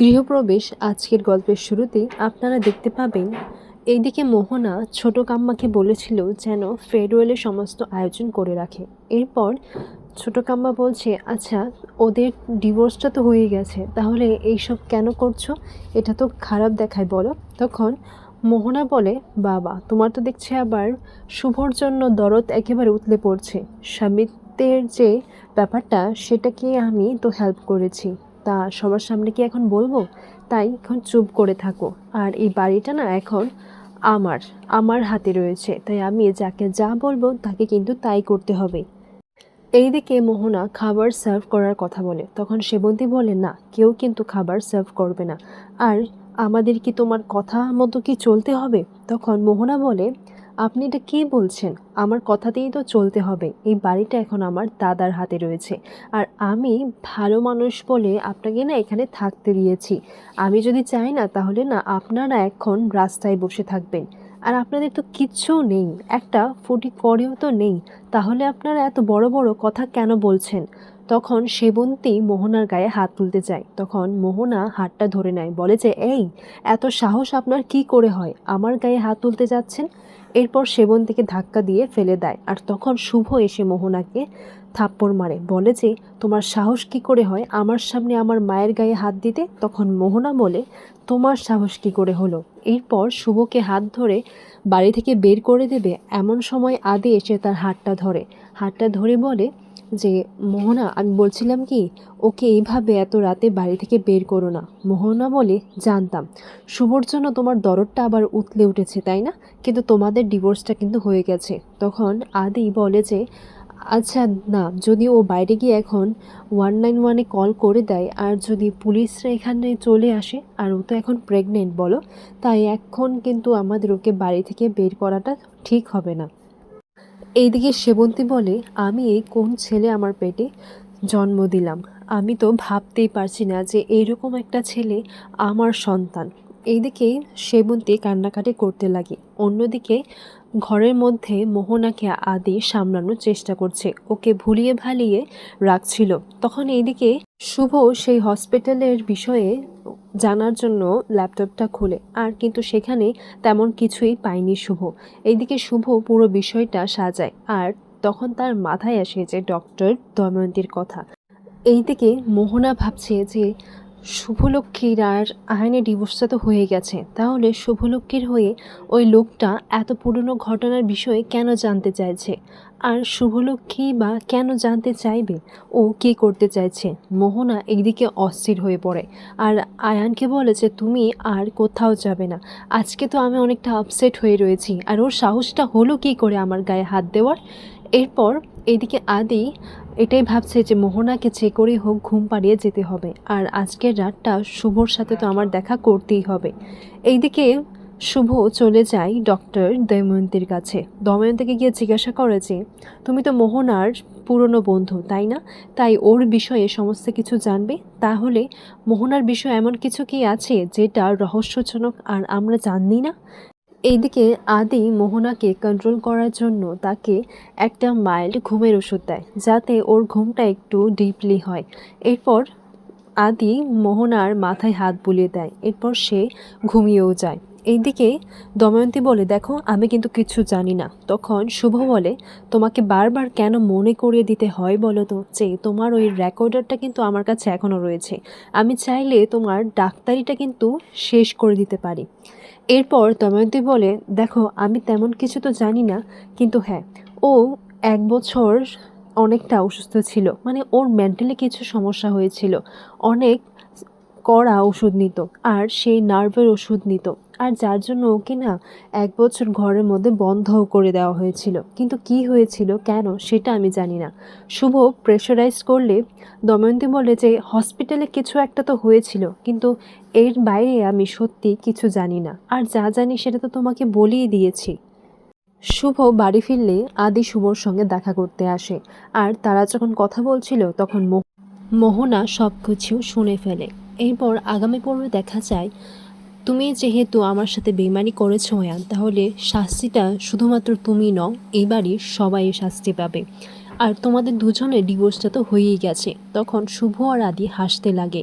গৃহপ্রবেশ আজকের গল্পের শুরুতে আপনারা দেখতে পাবেন, এইদিকে মোহনা ছোট কাম্মাকে বলেছিল যেন ফেয়ারওয়েলের সমস্ত আয়োজন করে রাখে। এরপর ছোট কাম্মা বলছে আচ্ছা ওদের ডিভোর্সটা তো হয়ে গেছে, তাহলে এইসব কেন করছ? এটা তো খারাপ দেখায় বলো। তখন মোহনা বলে, বাবা, তোমার তো দেখছি আবার শুভর জন্য দরদ একেবারে উতলে পড়ছে। স্বামিত্বের যে ব্যাপারটা, সেটাকে আমি তো হেল্প করেছি। তা সবার সামনে কি এখন বলব? তাই এখন চুপ করে থাকো। আর এই বাড়িটা না এখন আমার আমার হাতে রয়েছে। তাই আমি যাকে যা বলব তাকে কিন্তু তাই করতে হবে। এইদিকে মোহনা খাবার সার্ভ করার কথা বলে। তখন সেবন্তী বলে, না, কেউ কিন্তু খাবার সার্ভ করবে না। আর আমাদের কি তোমার কথা মতো কি চলতে হবে? তখন মোহনা বলে আপনি এটা কী বলছেন? আমার কথাতেই তো চলতে হবে। এই বাড়িটা এখন আমার দাদার হাতে রয়েছে। আর আমি ভালো মানুষ বলে আপনাকে না এখানে থাকতে দিয়েছি। আমি যদি চাই না, তাহলে না আপনারা এখন রাস্তায় বসে থাকবেন। আর আপনাদের তো কিচ্ছু নেই। একটা ফুটি করেও তো নেই। তাহলে আপনারা এত বড় বড় কথা কেন বলছেন? তখন সেবন্তী মোহনার গায়ে হাত তুলতে যায়। তখন মোহনা হাতটা ধরে নেয়, বলে যে, এই, এত সাহস আপনার কি করে হয়? আমার গায়ে হাত তুলতে যাচ্ছেন? এরপর সেবন্তীকে ধাক্কা দিয়ে ফেলে দেয়। আর তখন শুভ এসে মোহনাকে থাপ্পড় মারে, বলে যে, তোমার সাহস কি করে হয়? আমার সামনে আমার মায়ের গায়ে হাত দিতে? তখন মোহনা বলে, তোমার সাহস কি করে হলো? এরপর শুভকে হাত ধরে বাড়ি থেকে বের করে দেবে। এমন সময় আদি এসে তার হাতটা ধরে। হাতটা ধরে বলে যে, মোহনা, আমি বলছিলাম কি, ওকে এইভাবে এত রাতে বাড়ি থেকে বের করো না। মোহনা বলে, জানতাম। শুভর জন্য তোমার দরদটা আবার উতলে উঠেছে, তাই না? কিন্তু তোমাদের ডিভোর্সটা কিন্তু হয়ে গেছে। তখন আদি বলে যে আচ্ছা না, যদি ও বাইরে গিয়ে এখন ওয়ান নাইন ওয়ানে কল করে দেয়, আর যদি পুলিশরা এখানে চলে আসে, আর ও তো এখন প্রেগনেন্ট বলো, তাই এখন কিন্তু আমাদের ওকে বাড়ি থেকে বের করাটা ঠিক হবে না। এইদিকে সেবন্তী বলে, আমি এই কোন ছেলে আমার পেটে জন্ম দিলাম? আমি তো ভাবতেই পারছি না যে এইরকম একটা ছেলে আমার সন্তান। এইদিকে সেবন্তী কান্নাকাটি করতে লাগে। অন্যদিকে ঘরের মধ্যে মোহনাকে আদি সামলানোর চেষ্টা করছে। ওকে ভুলিয়ে ভালিয়ে রাখছিল। তখন এইদিকে শুভ সেই হসপিটালের বিষয়ে জানার জন্য ল্যাপটপটা খোলে। আর কিন্তু সেখানে তেমন কিছুই পায়নি শুভ। এইদিকে শুভ পুরো বিষয়টা সাজায় আর তখন তার মাথায় আসে যে ডক্টর দময়ন্তীর কথা। এইদিকে মোহনা ভাবছে যে শুভলক্ষ্মীর আর আইনে ডিভোর্সটা তো হয়ে গেছে। তাহলে শুভলক্ষ্মীর হয়ে ওই লোকটা এত পুরনো ঘটনার বিষয়ে কেন জানতে চাইছে? আর শুভলক্ষ্মী বা কেন জানতে চাইবে? ও কী করতে চাইছে? মোহনা একদিকে অস্থির হয়ে পড়ে। আর আয়ানকে বলে যে, তুমি আর কোথাও যাবে না। আজকে তো আমি অনেকটা আপসেট হয়ে রয়েছি। আর ওর সাহসটা হলো কী করে আমার গায়ে হাত দেওয়ার? এরপর এদিকে আদি এটাই ভাবছে যে, মোহনাকে যে করেই হোক ঘুম পাড়িয়ে যেতে হবে। আর আজকের রাতটা শুভর সাথে তো আমার দেখা করতেই হবে। এইদিকে শুভ চলে যায় ডক্টর দময়ন্তীর কাছে। দময়ন্তীকে গিয়ে জিজ্ঞাসা করে যে, তুমি তো মোহনার পুরনো বন্ধু, তাই না? তাই ওর বিষয়ে সমস্ত কিছু জানবে? তাহলে মোহনার বিষয়ে এমন কিছু কি আছে যেটা রহস্যজনক আর আমরা জানি না? এইদিকে আদি মোহনাকে কন্ট্রোল করার জন্য তাকে একটা মাইল্ড ঘুমের ওষুধ দেয়, যাতে ওর ঘুমটা একটু ডিপলি হয়। এরপর আদি মোহনার মাথায় হাত বুলিয়ে দেয়, এরপর সে ঘুমিয়েও যায়। এইদিকে দময়ন্তী বলে, দেখো, আমি কিন্তু কিছু জানি না। তখন শুভ বলে, তোমাকে বারবার কেন মনে করিয়ে দিতে হয় বলো তো? যে তোমার ওই রেকর্ডারটা কিন্তু আমার কাছে এখনও রয়েছে। আমি চাইলে তোমার ডাক্তারিটা কিন্তু শেষ করে দিতে পারি। এরপর দময়ন্তী বলে, দেখো, আমি তেমন কিছু তো জানি না, কিন্তু হ্যাঁ ও এক বছর অনেকটা অসুস্থ ছিল। মানে ওর মেন্টালি কিছু সমস্যা হয়েছিল। অনেক কড়া ওষুধ নিত, আর সেই নার্ভের ওষুধ নিত। আর যার জন্য ওকে না এক বছর ঘরের মধ্যে বন্ধও করে দেওয়া হয়েছিল। কিন্তু কি হয়েছিল, কেন সেটা আমি জানি না। শুভ প্রেশারাইজ করলে দময়ন্তী বলে যে, হসপিটালে কিছু একটা তো হয়েছিল, কিন্তু এর বাইরে আমি সত্যি কিছু জানি না। আর যা জানি সেটা তো তোমাকে বলিয়ে দিয়েছি। শুভ বাড়ি ফিরলে আদি শুভর সঙ্গে দেখা করতে আসে। আর তারা যখন কথা বলছিল, তখন মোহ- মোহনা সব কিছু শুনে ফেলে। এরপর আগামী পর্বে দেখা যায় তুমি যেহেতু আমার সাথে বেমানি করেছ ময়ান তাহলে শাস্তিটা শুধুমাত্র তুমি নও এই বাড়ির সবাই শাস্তি পাবে। আর তোমাদের দুজনের ডিভোর্সটা তো হয়েই গেছে, তখন শুভ আর আদি হাসতে লাগে।